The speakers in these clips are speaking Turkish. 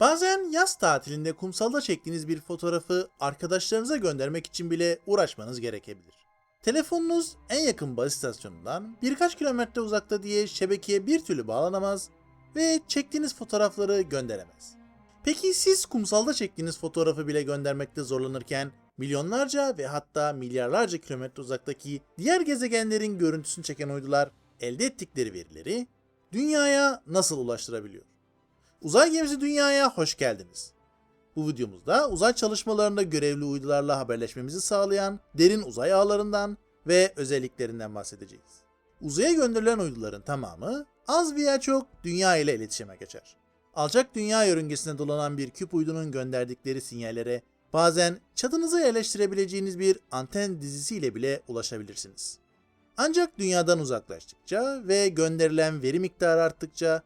Bazen yaz tatilinde kumsalda çektiğiniz bir fotoğrafı arkadaşlarınıza göndermek için bile uğraşmanız gerekebilir. Telefonunuz en yakın baz istasyonundan birkaç kilometre uzakta diye şebekeye bir türlü bağlanamaz ve çektiğiniz fotoğrafları gönderemez. Peki siz kumsalda çektiğiniz fotoğrafı bile göndermekte zorlanırken milyonlarca ve hatta milyarlarca kilometre uzaktaki diğer gezegenlerin görüntüsünü çeken uydular elde ettikleri verileri dünyaya nasıl ulaştırabiliyor? Uzay gemisi dünyaya hoş geldiniz. Bu videomuzda uzay çalışmalarında görevli uydularla haberleşmemizi sağlayan derin uzay ağlarından ve özelliklerinden bahsedeceğiz. Uzaya gönderilen uyduların tamamı az veya çok dünya ile iletişime geçer. Alçak dünya yörüngesine dolanan bir küp uydunun gönderdikleri sinyallere bazen çatınıza yerleştirebileceğiniz bir anten dizisiyle bile ulaşabilirsiniz. Ancak dünyadan uzaklaştıkça ve gönderilen veri miktarı arttıkça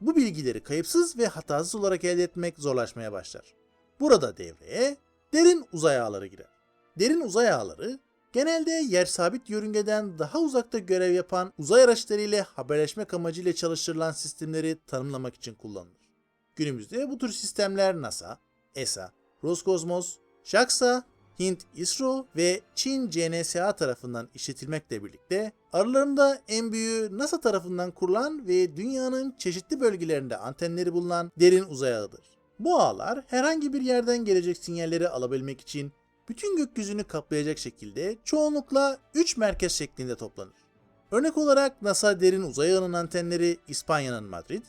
bu bilgileri kayıpsız ve hatasız olarak elde etmek zorlaşmaya başlar. Burada devreye derin uzay ağları girer. Derin uzay ağları genelde yer sabit yörüngeden daha uzakta görev yapan uzay araçları ile haberleşmek amacıyla çalıştırılan sistemleri tanımlamak için kullanılır. Günümüzde bu tür sistemler NASA, ESA, Roskosmos, JAXA, Hint ISRO ve Çin CNSA tarafından işletilmekle birlikte aralarında en büyüğü NASA tarafından kurulan ve dünyanın çeşitli bölgelerinde antenleri bulunan derin uzay ağıdır. Bu ağlar herhangi bir yerden gelecek sinyalleri alabilmek için bütün gökyüzünü kaplayacak şekilde çoğunlukla 3 merkez şeklinde toplanır. Örnek olarak NASA derin uzay ağının antenleri İspanya'nın Madrid,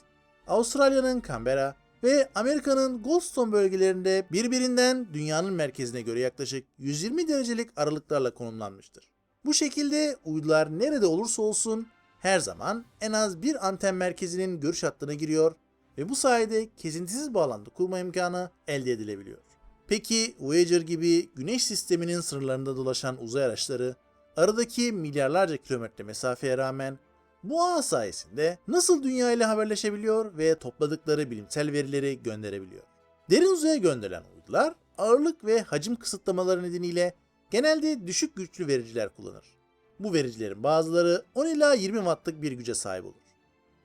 Avustralya'nın Canberra ve Amerika'nın Goldstone bölgelerinde birbirinden dünyanın merkezine göre yaklaşık 120 derecelik aralıklarla konumlanmıştır. Bu şekilde uydular nerede olursa olsun her zaman en az bir anten merkezinin görüş hattına giriyor ve bu sayede kesintisiz bağlantı kurma imkanı elde edilebiliyor. Peki Voyager gibi Güneş sisteminin sınırlarında dolaşan uzay araçları aradaki milyarlarca kilometre mesafeye rağmen bu ağ sayesinde nasıl dünya ile haberleşebiliyor ve topladıkları bilimsel verileri gönderebiliyor. Derin uzaya gönderilen uydular ağırlık ve hacim kısıtlamaları nedeniyle genelde düşük güçlü vericiler kullanır. Bu vericilerin bazıları 10 ila 20 wattlık bir güce sahip olur.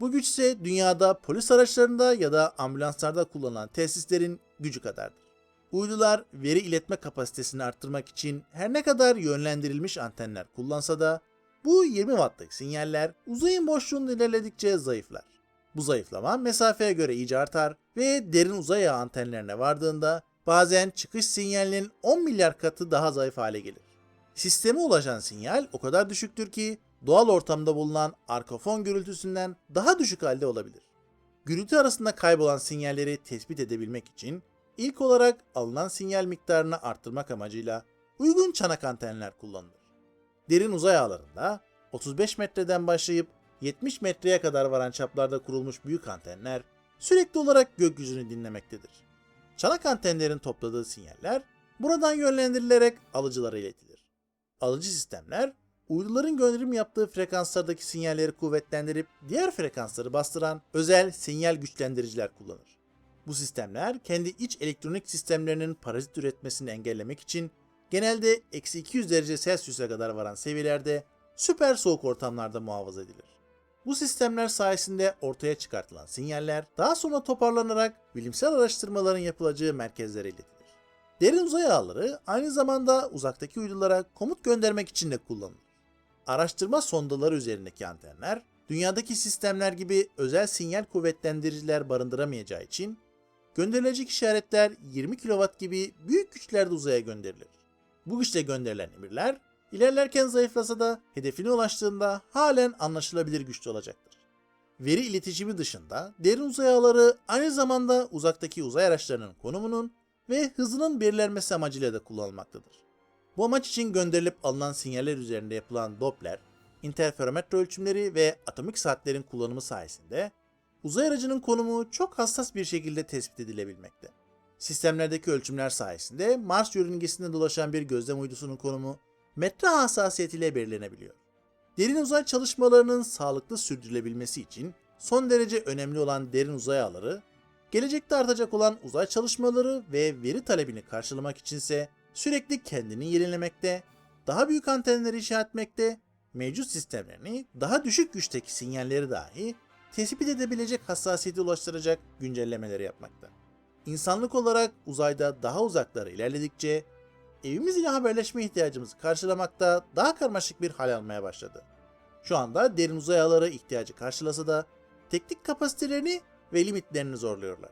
Bu güç ise dünyada polis araçlarında ya da ambulanslarda kullanılan tesislerin gücü kadardır. Uydular veri iletme kapasitesini arttırmak için her ne kadar yönlendirilmiş antenler kullansa da bu 20 wattlık sinyaller uzayın boşluğunu ilerledikçe zayıflar. Bu zayıflama mesafeye göre iyice artar ve derin uzay antenlerine vardığında bazen çıkış sinyalinin 10 milyar katı daha zayıf hale gelir. Sisteme ulaşan sinyal o kadar düşüktür ki doğal ortamda bulunan arkafon gürültüsünden daha düşük halde olabilir. Gürültü arasında kaybolan sinyalleri tespit edebilmek için ilk olarak alınan sinyal miktarını arttırmak amacıyla uygun çanak antenler kullanılır. Derin uzay ağlarında 35 metreden başlayıp 70 metreye kadar varan çaplarda kurulmuş büyük antenler sürekli olarak gökyüzünü dinlemektedir. Çanak antenlerin topladığı sinyaller buradan yönlendirilerek alıcılara iletilir. Alıcı sistemler uyduların gönderim yaptığı frekanslardaki sinyalleri kuvvetlendirip diğer frekansları bastıran özel sinyal güçlendiriciler kullanır. Bu sistemler kendi iç elektronik sistemlerinin parazit üretmesini engellemek için genelde eksi 200 derece Celsius'a kadar varan seviyelerde süper soğuk ortamlarda muhafaza edilir. Bu sistemler sayesinde ortaya çıkartılan sinyaller daha sonra toparlanarak bilimsel araştırmaların yapılacağı merkezlere iletilir. Derin uzay ağları aynı zamanda uzaktaki uydulara komut göndermek için de kullanılır. Araştırma sondaları üzerindeki antenler, dünyadaki sistemler gibi özel sinyal kuvvetlendiriciler barındıramayacağı için gönderilecek işaretler 20 kW gibi büyük güçlerde uzaya gönderilir. Bu güçle gönderilen emirler ilerlerken zayıflasa da hedefine ulaştığında halen anlaşılabilir güçte olacaktır. Veri iletişimi dışında derin uzay ağları aynı zamanda uzaktaki uzay araçlarının konumunun ve hızının belirlenmesi amacıyla da kullanılmaktadır. Bu amaç için gönderilip alınan sinyaller üzerinde yapılan Doppler, interferometre ölçümleri ve atomik saatlerin kullanımı sayesinde uzay aracının konumu çok hassas bir şekilde tespit edilebilmekte. Sistemlerdeki ölçümler sayesinde Mars yörüngesinde dolaşan bir gözlem uydusunun konumu metre hassasiyetiyle belirlenebiliyor. Derin uzay çalışmalarının sağlıklı sürdürülebilmesi için son derece önemli olan derin uzay ağları, gelecekte artacak olan uzay çalışmaları ve veri talebini karşılamak içinse sürekli kendini yenilemekte, daha büyük antenleri inşa etmekte, mevcut sistemlerini daha düşük güçteki sinyalleri dahi tespit edebilecek hassasiyete ulaştıracak güncellemeleri yapmakta. İnsanlık olarak uzayda daha uzaklara ilerledikçe evimiz ile haberleşme ihtiyacımızı karşılamakta daha karmaşık bir hal almaya başladı. Şu anda derin uzay ağları ihtiyacı karşılasa da teknik kapasitelerini ve limitlerini zorluyorlar.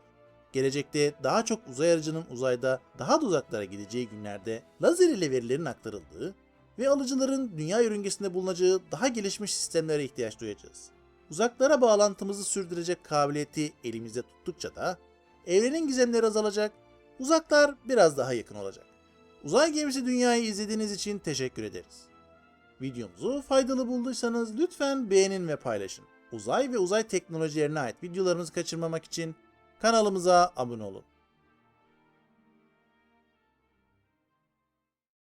Gelecekte daha çok uzay aracının uzayda daha da uzaklara gideceği günlerde lazer ile verilerin aktarıldığı ve alıcıların dünya yörüngesinde bulunacağı daha gelişmiş sistemlere ihtiyaç duyacağız. Uzaklara bağlantımızı sürdürecek kabiliyeti elimizde tuttukça da evrenin gizemleri azalacak, uzaklar biraz daha yakın olacak. Uzay gemisi dünyayı izlediğiniz için teşekkür ederiz. Videomuzu faydalı bulduysanız lütfen beğenin ve paylaşın. Uzay ve uzay teknolojilerine ait videolarımızı kaçırmamak için kanalımıza abone olun.